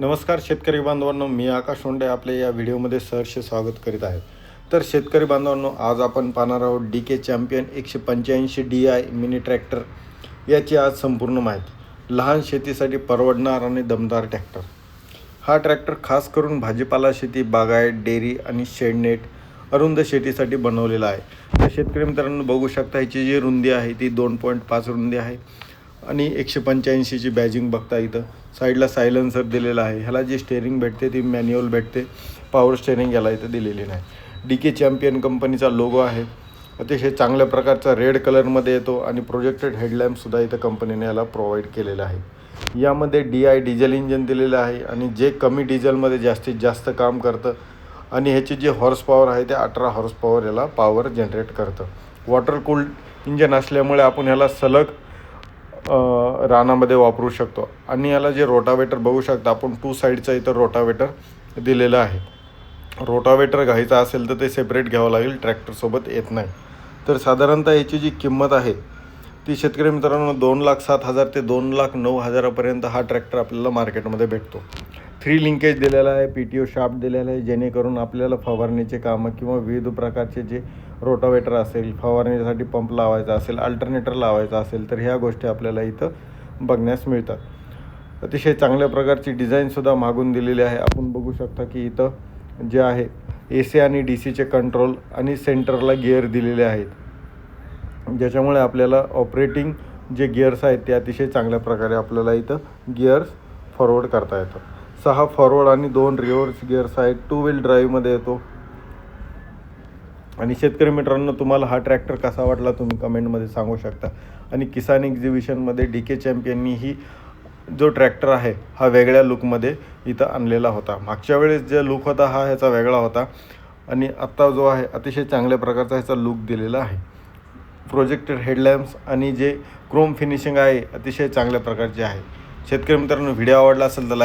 नमस्कार शेतकरी बांधवांनो मी आकाश सोंडे आपले या व्हिडिओमध्ये सहर्ष स्वागत करीत आहे. तर शेतकरी बांधवांनो आज आपण पाहणार आहोत डी के चॅम्पियन एकशे पंच्याऐंशी डी आय मिनी ट्रॅक्टर याची आज संपूर्ण माहिती. लहान शेतीसाठी परवडणार आणि दमदार ट्रॅक्टर हा ट्रॅक्टर खास करून भाजीपाला शेती बागायत डेअरी आणि शेडनेट अरुंद शेतीसाठी बनवलेला आहे. तर शेतकरी मित्रांनो बघू शकता ह्याची जी रुंदी आहे ती दोन पॉईंट पाच रुंदी आहे. आणि एकशे पंच्याऐंशीची बॅजिंग बघता इथं. साईडला सायलेन्सर दिलेला आहे. ह्याला जी स्टेअरिंग भेटते ती मॅन्युअल भेटते. पॉवर स्टेअरिंग याला इथं दिलेली नाही. डी के चॅम्पियन कंपनीचा लोगो आहे. अतिशय चांगल्या प्रकारचा रेड कलरमध्ये येतो आणि प्रोजेक्टेड हेडलॅम्पसुद्धा इथं कंपनीने याला प्रोव्हाइड केलेला आहे. यामध्ये डी आय डिझेल इंजन दिलेलं आहे आणि जे कमी डिझेलमध्ये जास्तीत जास्त काम करतं आणि ह्याची जे हॉर्स पॉवर आहे ते अठरा हॉर्स पॉवर याला पॉवर जनरेट करतं. वॉटर कूल्ड इंजन असल्यामुळे आपण ह्याला सलग रानामध्ये वापरू शकतो. आणि याला जे रोटावेटर बघू शकता आपण टू साईडचं इथं रोटावेटर दिलेलं आहे. रोटावेटर घ्यायचा असेल तर ते सेपरेट घ्यावं लागेल ट्रॅक्टरसोबत येत नाही. तर साधारणतः याची जी किंमत आहे ती शेतकरी मित्रांनो दोन लाख सात हजार ते दोन लाख नऊ हजारापर्यंत हा ट्रॅक्टर आपल्याला मार्केटमध्ये भेटतो. थ्री लिंकेज दिलेला आहे पी टी ओ शाफ्ट दिलेला आहे जेणेकरून आपल्याला फवारणीचे कामं किंवा विविध प्रकारचे जे रोटावेटर असेल फवारणीसाठी पंप लावायचा असेल अल्टरनेटर लावायचा असेल तर ह्या गोष्टी आपल्याला इथं बघण्यास मिळतात. अतिशय चांगल्या प्रकारची डिझाईनसुद्धा मागून दिलेली आहे. आपण बघू शकता की इथं जे आहे ए सी आणि डी सीचे कंट्रोल आणि सेंटरला गिअर दिलेले आहेत. ज्याच्यामुळे आपल्याला ऑपरेटिंग जे गिअर्स आहेत ते अतिशय चांगल्या प्रकारे आपल्याला इथं गिअर्स फॉरवर्ड करता येतं. सहा फॉरवर्ड आणि दोन रिव्हर्स गिअर्स आहेत टू व्हील ड्राईव्हमध्ये येतो. आणि शेतकरी मित्रांनो तुम्हाला हा ट्रॅक्टर कसा वाटला तुम्ही कमेंटमध्ये सांगू शकता. आणि किसान एक्झिबिशनमध्ये डी के चॅम्पियननी ही जो ट्रॅक्टर आहे हा वेगळ्या लुकमध्ये इथं आणलेला होता. मागच्या वेळेस जे लुक होता हा ह्याचा वेगळा होता. आणि आत्ता जो आहे अतिशय चांगल्या प्रकारचा ह्याचा लुक दिलेला आहे. प्रोजेक्टेड हेडलॅम्प्स आणि जे क्रोम फिनिशिंग आहे अतिशय चांगल्या प्रकारचे आहे. शेतकरी मित्रांनो व्हिडिओ आवडला असेल तर लाईक